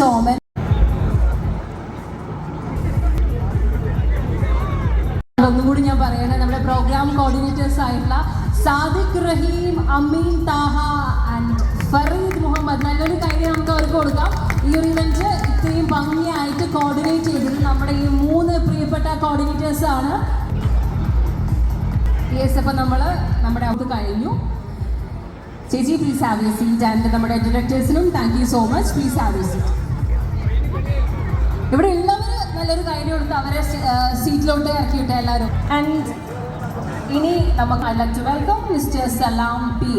സോമൻ ഒന്നുകൂടി ഞാൻ പറയണേ നമ്മുടെ പ്രോഗ്രാം കോർഡിനേറ്റേഴ്സ് ആയിട്ടുള്ള സാദിഖ് റഹീം അമീൻ താഹ ആൻഡ് ഫറീദ് മുഹമ്മദ്. നല്ലൊരു കാര്യം നമുക്ക് അവർക്ക് കൊടുക്കാം. ഈ ഒരു ഇവന്റ് ഇത്രയും ഭംഗിയായിട്ട് കോർഡിനേറ്റ് ചെയ്തത് നമ്മുടെ ഈ മൂന്ന് പ്രിയപ്പെട്ട കോർഡിനേറ്റേഴ്സ് ആണ്. യെസ് അപ്പം നമ്മൾ നമ്മുടെ അത് കഴിഞ്ഞു. ചേച്ചി പ്ലീസ് ഹാവ് യു ആൻഡ് നമ്മുടെ ഡയറക്ടേഴ്സിനും thank you so much please have ഇവിടെ എല്ലാവരും നല്ലൊരു കാര്യം കൊടുത്ത് അവരെ സീറ്റിലോട്ട് ഇറക്കിയിട്ട് എല്ലാവരും. ആൻഡ് ഇനി നമുക്ക് I like to welcome mister Salam P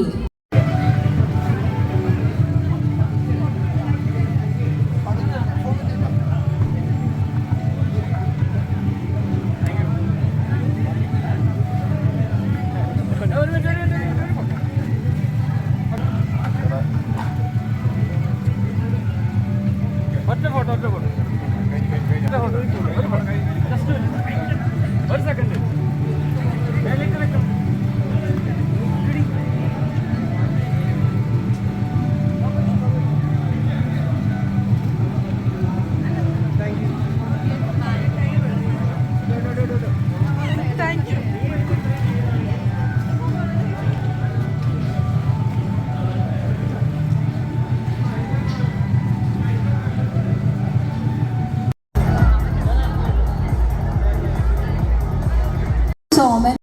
Soman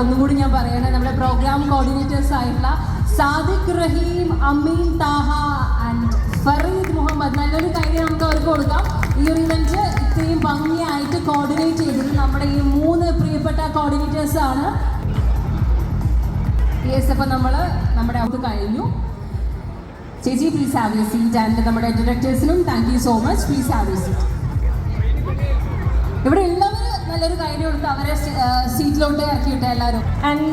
ഒന്നുകൂടി ഞാൻ പറയണേ നമ്മുടെ പ്രോഗ്രാം കോർഡിനേറ്റേഴ്സ് ആയിട്ടുള്ള സാദിഖ് റഹീം അമീൻ താഹ ആൻഡ് ഫറീദ് മുഹമ്മദ്. നല്ലൊരു കാര്യം നമുക്ക് അവർക്ക് കൊടുക്കാം. ഈ ഒരു ഇവന്റ് ഇത്രയും ഭംഗിയായിട്ട് കോർഡിനേറ്റ് ചെയ്തത് നമ്മുടെ ഈ മൂന്ന് പ്രിയപ്പെട്ട കോർഡിനേറ്റേഴ്സ് ആണ്. യെസ് അപ്പം നമ്മൾ നമ്മുടെ അത് കഴിഞ്ഞു. ചേച്ചി please have you seat and നമ്മുടെ ഡയറക്ടേഴ്സിനും thank you so much please have you seat ഇവിടെ ഉള്ളവർ നല്ലൊരു കാര്യം കൊടുത്ത് അവരെ സീറ്റിലോട്ട് ഇറക്കിയിട്ട് എല്ലാവരും. ആൻഡ്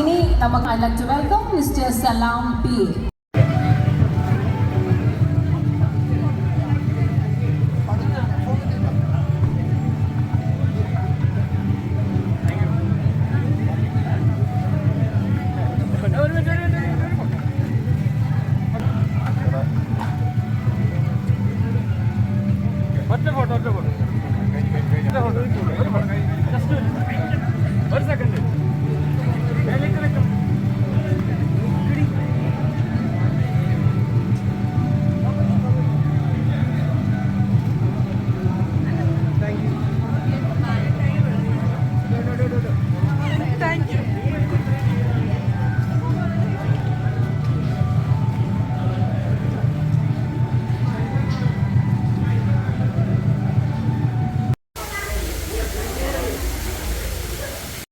ഇനി നമുക്ക് I like to welcome mister Salam P